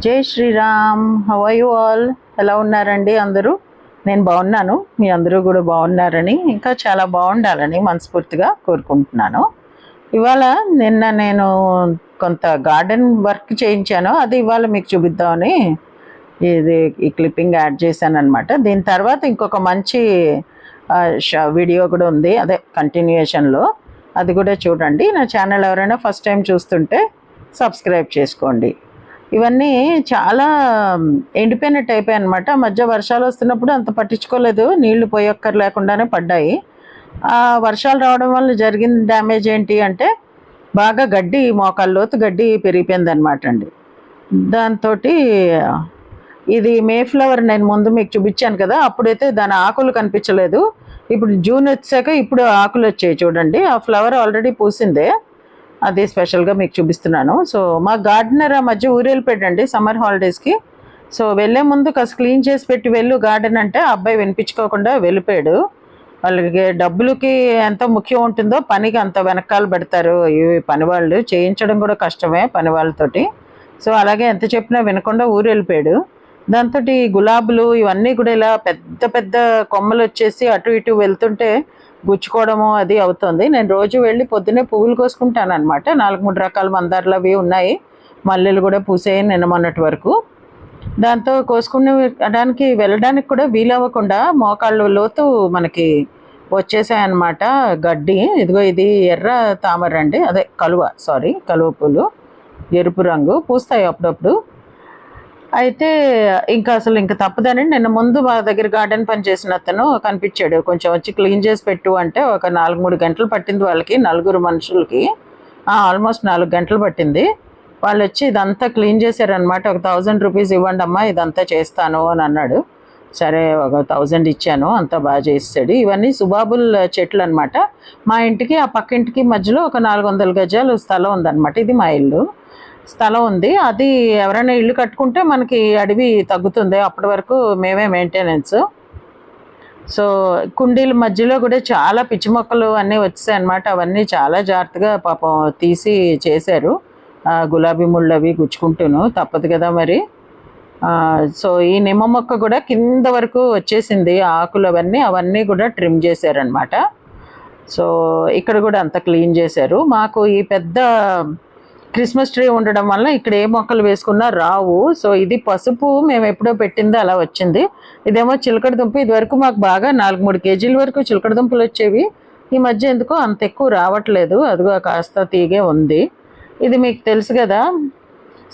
జై Sriram how you all ఎలా ఉన్నారండి అందరూ? నేను బాగున్నాను మీ అందరూ కూడా బాగున్నారని ఇంకా చాలా బాగుండాలని మనస్ఫూర్తిగా కోరుకుంటున్నాను. ఇవాళ నిన్న నేను కొంత గార్డెన్ వర్క్ చేయించాను అది ఇవాళ మీకు చూపిద్దామని ఇది ఈ క్లిప్పింగ్ యాడ్ చేశాను అనమాట దీని తర్వాత ఇంకొక మంచి వీడియో కూడా ఉంది అదే కంటిన్యూయేషన్లో అది కూడా చూడండి. నా ఛానల్ ఎవరైనా ఫస్ట్ టైం చూస్తుంటే సబ్స్క్రైబ్ చేసుకోండి. ఇవన్నీ చాలా ఎండిపోయినట్టు అయిపోయాయి అనమాట మధ్య వర్షాలు వస్తున్నప్పుడు అంత పట్టించుకోలేదు. నీళ్ళు పోయక్కర్ లేకుండానే పడ్డాయి. ఆ వర్షాలు రావడం వల్ల జరిగిన డ్యామేజ్ ఏంటి అంటే బాగా గడ్డి మోకాల్లోతు గడ్డి పెరిగిపోయింది అనమాట అండి. దాంతో ఇది మే ఫ్లవర్ నేను ముందు మీకు చూపించాను కదా అప్పుడైతే దాని ఆకులు కనిపించలేదు. ఇప్పుడు జూన్ వచ్చాక ఇప్పుడు ఆకులు వచ్చాయి చూడండి. ఆ ఫ్లవర్ ఆల్రెడీ పూసిందే. అదే స్పెషల్గా మీకు చూపిస్తున్నాను. సో మా గార్డెనర్ ఆ మధ్య ఊరెళ్ళిపోయాడండి సమ్మర్ హాలిడేస్కి సో వెళ్ళే ముందు కాస్త క్లీన్ చేసి పెట్టి వెళ్ళు. గార్డెన్ అంటే అబ్బాయి వినిపించుకోకుండా వెళ్ళిపోయాడు. వాళ్ళకి డబ్బులకి ఎంత ముఖ్యం ఉంటుందో పనికి అంత వెనకాల పెడతారు ఇవి పనివాళ్ళు. చేయించడం కూడా కష్టమే పని వాళ్ళతోటి సో అలాగే ఎంత చెప్పినా వినకుండా ఊరు వెళ్ళిపోయాడు. దాంతో గులాబులు ఇవన్నీ కూడా ఇలా పెద్ద పెద్ద కొమ్మలు వచ్చేసి అటు ఇటు వెళ్తుంటే గుచ్చుకోవడము అది అవుతుంది. నేను రోజు వెళ్ళి పొద్దున్నే పువ్వులు కోసుకుంటాను అనమాట నాలుగు మూడు రకాల మందార్లు అవి ఉన్నాయి. మల్లెలు కూడా పూసాయి నిన్న మొన్నటి వరకు. దాంతో కోసుకునేడానికి వెళ్ళడానికి కూడా వీలవ్వకుండా మోకాళ్ళు లోతు మనకి వచ్చేసాయన్నమాట గడ్డి. ఇదిగో ఇది ఎర్ర తామర అండి. అదే కలువ సారీ కలువ పూలు ఎరుపు రంగు. పూస్తాయి అప్పుడప్పుడు. అయితే ఇంకా అసలు ఇంకా తప్పదని నిన్న ముందు మా దగ్గర గార్డెన్ పని చేసిన అతను కనిపించాడు. కొంచెం వచ్చి క్లీన్ చేసి పెట్టు అంటే ఒక నాలుగు మూడు గంటలు పట్టింది వాళ్ళకి నలుగురు మనుషులకి. ఆల్మోస్ట్ నాలుగు గంటలు పట్టింది. వాళ్ళు వచ్చి ఇదంతా క్లీన్ చేశారనమాట ఒక థౌజండ్ రూపీస్ ఇవ్వండి అమ్మా ఇదంతా చేస్తాను అని అన్నాడు. సరే ఒక థౌజండ్ ఇచ్చాను అంతా బాగా చేస్తాడు ఇవన్నీ సుబాబుల్ చెట్లు అనమాట మా ఇంటికి ఆ పక్కింటికి మధ్యలో ఒక నాలుగు వందల గజాలు స్థలం ఉందన్నమాట. ఇది మా ఇల్లు. స్థలం ఉంది. అది ఎవరైనా ఇల్లు కట్టుకుంటే మనకి అడవి తగ్గుతుంది. అప్పటి వరకు మేమే మెయింటెనెన్స్ సో కుండీల మధ్యలో కూడా చాలా పిచ్చి మొక్కలు అన్నీ వచ్చాయి అనమాట అవన్నీ చాలా జాగ్రత్తగా పాపం తీసి చేశారు. గులాబీ ముళ్ళు అవి గుచ్చుకుంటూను. తప్పదు కదా మరి. సో ఈ నిమ్మ మొక్క కూడా కింద వరకు వచ్చేసింది. ఆకులు అవన్నీ అవన్నీ కూడా ట్రిమ్ చేశారనమాట సో ఇక్కడ కూడా అంత క్లీన్ చేశారు. మాకు ఈ పెద్ద క్రిస్మస్ ట్రీ ఉండడం వల్ల ఇక్కడ ఏ మొక్కలు వేసుకున్నా రావు. సో ఇది పసుపు మేము ఎప్పుడో పెట్టింది అలా వచ్చింది. ఇదేమో చిలకడ దుంప ఇది వరకు మాకు బాగా నాలుగు మూడు కేజీల వరకు చిలకడ దుంపలు వచ్చేవి. ఈ మధ్య ఎందుకో అంత ఎక్కువ రావట్లేదు. అదిగో కాస్త తీగే ఉంది. ఇది మీకు తెలుసు కదా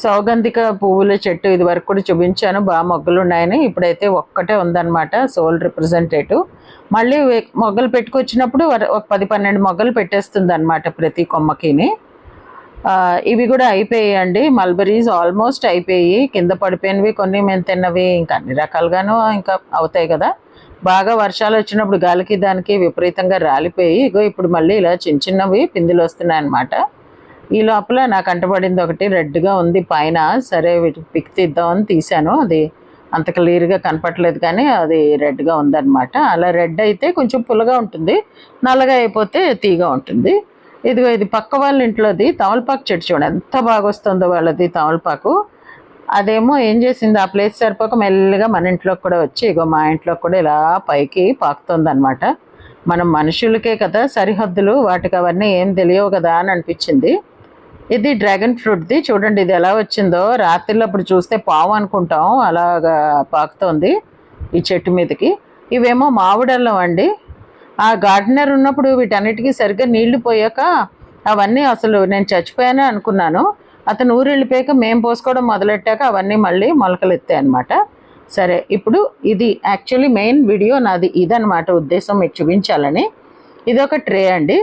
సౌగంధిక పువ్వుల చెట్టు ఇది వరకు కూడా చూపించాను. బాగా మొగ్గలు ఉన్నాయని. ఇప్పుడైతే ఒక్కటే ఉందన్నమాట సోల్ రిప్రజెంటేటివ్. మళ్ళీ మొగ్గలు పెట్టుకొచ్చినప్పుడు ఒక పది పన్నెండు మొగ్గలు పెట్టేస్తుంది అనమాట ప్రతి కొమ్మకిని. ఇవి కూడా అయిపోయాయండి మల్బరీస్ ఆల్మోస్ట్ అయిపోయి కింద పడిపోయినవి కొన్ని మేము తిన్నవి ఇంకా అన్ని రకాలుగాను ఇంకా అవుతాయి కదా. బాగా వర్షాలు వచ్చినప్పుడు గాలికి దానికి విపరీతంగా రాలిపోయి ఇగో ఇప్పుడు మళ్ళీ ఇలా చిన్న చిన్నవి పిందులు వస్తున్నాయి అనమాట ఈ లోపల నాకు అంటబడింది ఒకటి రెడ్గా ఉంది పైన. సరే వీటికి పిక్ తీద్దామని తీశాను. అది అంత క్లియర్గా కనపట్లేదు కానీ అది రెడ్గా ఉందన్నమాట. అలా రెడ్ అయితే కొంచెం పుల్లగా ఉంటుంది నల్లగా అయిపోతే తీగా ఉంటుంది. ఇదిగో ఇది పక్క వాళ్ళ ఇంట్లోది తమలపాకు చెట్టు చూడండి. ఎంత బాగా వస్తుందో వాళ్ళది తమలపాకు. అదేమో ఏం చేసింది? ఆ ప్లేస్ సరిపోక మెల్లగా మన ఇంట్లోకి కూడా వచ్చి ఇగో మా ఇంట్లోకి కూడా ఇలా పైకి పాకుతుంది అనమాట మనం మనుషులకే కదా సరిహద్దులు వాటికి అవన్నీ ఏం తెలియవు కదా అని అనిపించింది. ఇది డ్రాగన్ ఫ్రూట్ది. చూడండి ఇది ఎలా వచ్చిందో. రాత్రిలో అప్పుడు చూస్తే పావు అనుకుంటాం. అలాగా పాకుతోంది ఈ చెట్టు మీదకి. ఇవేమో మామిడల్లం అండి. ఆ గార్డెనర్ ఉన్నప్పుడు వీటన్నిటికీ సరిగ్గా నీళ్ళు పోయాక అవన్నీ అసలు నేను చచ్చిపోయానే అనుకున్నాను. అతను ఊరు వెళ్ళిపోయాక మేము పోసుకోవడం మొదలెట్టాక అవన్నీ మళ్ళీ మొలకలు ఎత్తాయి అనమాట సరే ఇప్పుడు ఇది యాక్చువల్లీ మెయిన్ వీడియో నాది. ఇదనమాట ఉద్దేశం మీకు చూపించాలని. ఇది ఒక ట్రే అండి.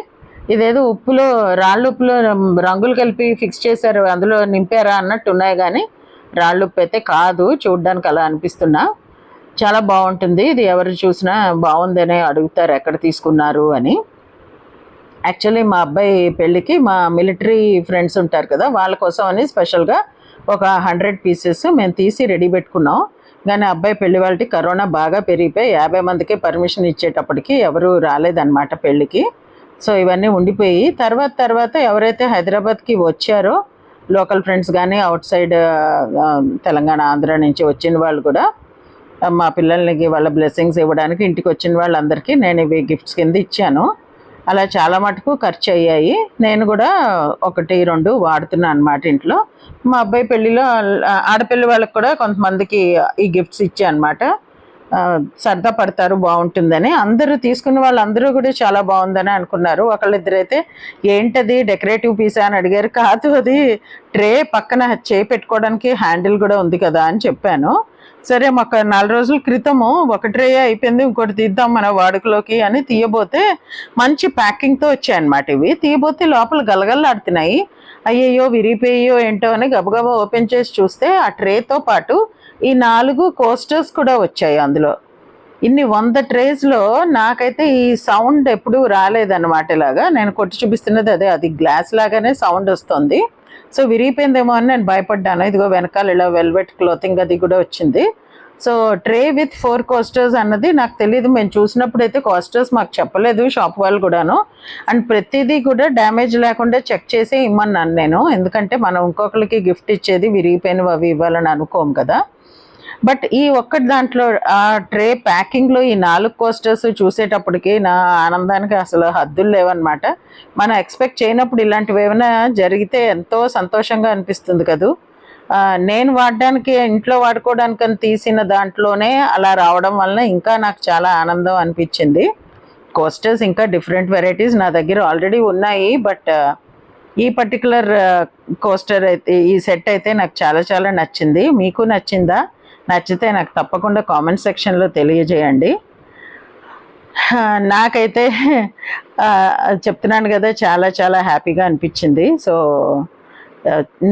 ఇదేదో ఉప్పులో రాళ్ళు ఉప్పులో రంగులు కలిపి ఫిక్స్ చేశారు. అందులో నింపారా అన్నట్టు ఉన్నాయి కానీ రాళ్ళు ఉప్పు అయితే కాదు. చూడ్డానికి అలా అనిపిస్తున్నా. చాలా బాగుంటుంది. ఇది ఎవరు చూసినా బాగుందని అడుగుతారు ఎక్కడ తీసుకున్నారు అని. యాక్చువల్లీ మా అబ్బాయి పెళ్ళికి మా మిలిటరీ ఫ్రెండ్స్ ఉంటారు కదా వాళ్ళ కోసం అని స్పెషల్గా ఒక హండ్రెడ్ పీసెస్ మేము తీసి రెడీ పెట్టుకున్నాం. కానీ అబ్బాయి పెళ్ళి వాళ్ళకి కరోనా బాగా పెరిగిపోయి యాభై మందికి పర్మిషన్ ఇచ్చేటప్పటికి ఎవరు రాలేదన్నమాట పెళ్ళికి. సో ఇవన్నీ ఉండిపోయి తర్వాత తర్వాత ఎవరైతే హైదరాబాద్కి వచ్చారో లోకల్ ఫ్రెండ్స్ కానీ అవుట్ సైడ్ తెలంగాణ ఆంధ్ర నుంచి వచ్చిన వాళ్ళు కూడా మా పిల్లలకి వాళ్ళ బ్లెస్సింగ్స్ ఇవ్వడానికి ఇంటికి వచ్చిన వాళ్ళందరికీ నేను ఇవి గిఫ్ట్స్ కింద ఇచ్చాను. అలా చాలా మటుకు ఖర్చు అయ్యాయి. నేను కూడా ఒకటి రెండు వాడుతున్నాను అనమాట ఇంట్లో. మా అబ్బాయి పెళ్ళిలో ఆడపిల్ల వాళ్ళకి కూడా కొంతమందికి ఈ గిఫ్ట్స్ ఇచ్చా అనమాట సరదా పడతారు బాగుంటుందని. అందరూ తీసుకున్న వాళ్ళందరూ కూడా చాలా బాగుందని అనుకున్నారు. ఒకళ్ళిద్దరైతే ఏంటది డెకరేటివ్ పీసా అని అడిగారు. కాదు అది ట్రే పక్కన చేయి పెట్టుకోవడానికి హ్యాండిల్ కూడా ఉంది కదా అని చెప్పాను. సరే మాకు నాలుగు రోజుల క్రితము ఒక ట్రే అయిపోయింది ఇంకోటి తీద్దాం మన వాడుకలోకి అని తీయబోతే మంచి ప్యాకింగ్తో వచ్చాయన్నమాట ఇవి. తీయబోతే లోపల గలగల్లాడుతున్నాయి అయ్యయ్యో విరిగిపోయో ఏంటో అని గబగబా ఓపెన్ చేసి చూస్తే ఆ ట్రేతో పాటు ఈ నాలుగు కోస్టర్స్ కూడా వచ్చాయి అందులో. ఇన్ని వంద ట్రేస్లో నాకైతే ఈ సౌండ్ ఎప్పుడూ రాలేదన్నమాట ఇలాగా. నేను కొట్టి చూపిస్తున్నది అదే అది గ్లాస్ లాగానే సౌండ్ వస్తుంది. సో విరిగిపోయిందేమో అని నేను భయపడ్డాను. ఇదిగో వెనకాల ఇలా వెల్వెట్ క్లోతింగ్ అది కూడా వచ్చింది. So tray with four coasters అన్నది నాకు తెలియదు మేము చూసినప్పుడు అయితే కోస్టర్స్ మాకు చెప్పలేదు షాప్ వాళ్ళు కూడాను. అండ్ ప్రతిదీ కూడా డ్యామేజ్ లేకుండా చెక్ చేసి ఇమ్మన్నాను నేను. ఎందుకంటే మనం ఇంకొకరికి గిఫ్ట్ ఇచ్చేది విరిగిపోయినవి అవి ఇవ్వాలని అనుకోము కదా. బట్ ఈ ఒక్కటి దాంట్లో ఆ ట్రే ప్యాకింగ్లో ఈ నాలుగు కోస్టర్స్ చూసేటప్పటికి నా ఆనందానికి అసలు హద్దులు లేవన్నమాట. మనం ఎక్స్పెక్ట్ చేయనప్పుడు ఇలాంటివి ఏమైనా జరిగితే ఎంతో సంతోషంగా అనిపిస్తుంది కదూ. నేను వాడడానికి ఇంట్లో వాడుకోవడానికి అని తీసిన దాంట్లోనే అలా రావడం వలన ఇంకా నాకు చాలా ఆనందం అనిపించింది. కోస్టర్స్ ఇంకా డిఫరెంట్ వెరైటీస్ నా దగ్గర ఆల్రెడీ ఉన్నాయి బట్ ఈ పర్టికులర్ కోస్టర్ అయితే ఈ సెట్ అయితే నాకు చాలా చాలా నచ్చింది. మీకు నచ్చిందా? నచ్చితే నాకు తప్పకుండా కామెంట్ సెక్షన్లో తెలియజేయండి. నాకైతే చెప్తున్నాను కదా చాలా చాలా హ్యాపీగా అనిపించింది. సో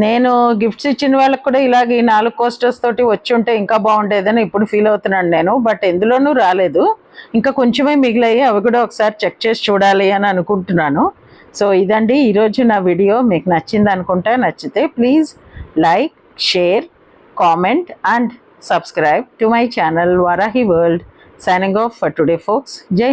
నేను గిఫ్ట్స్ ఇచ్చిన వాళ్ళకి కూడా ఇలాగ ఈ నాలుగు కోస్టర్స్ తోటి వచ్చి ఉంటే ఇంకా బాగుండేదని ఇప్పుడు ఫీల్ అవుతున్నాను నేను. బట్ ఎందులోనూ రాలేదు. ఇంకా కొంచెమే మిగిలాయి. అవి కూడా ఒకసారి చెక్ చేసి చూడాలి అని అనుకుంటున్నాను. సో ఇదండి. ఈరోజు నా వీడియో మీకు నచ్చింది అనుకుంటా. నచ్చితే please like share comment and subscribe to my channel Varahi World signing off for today folks జై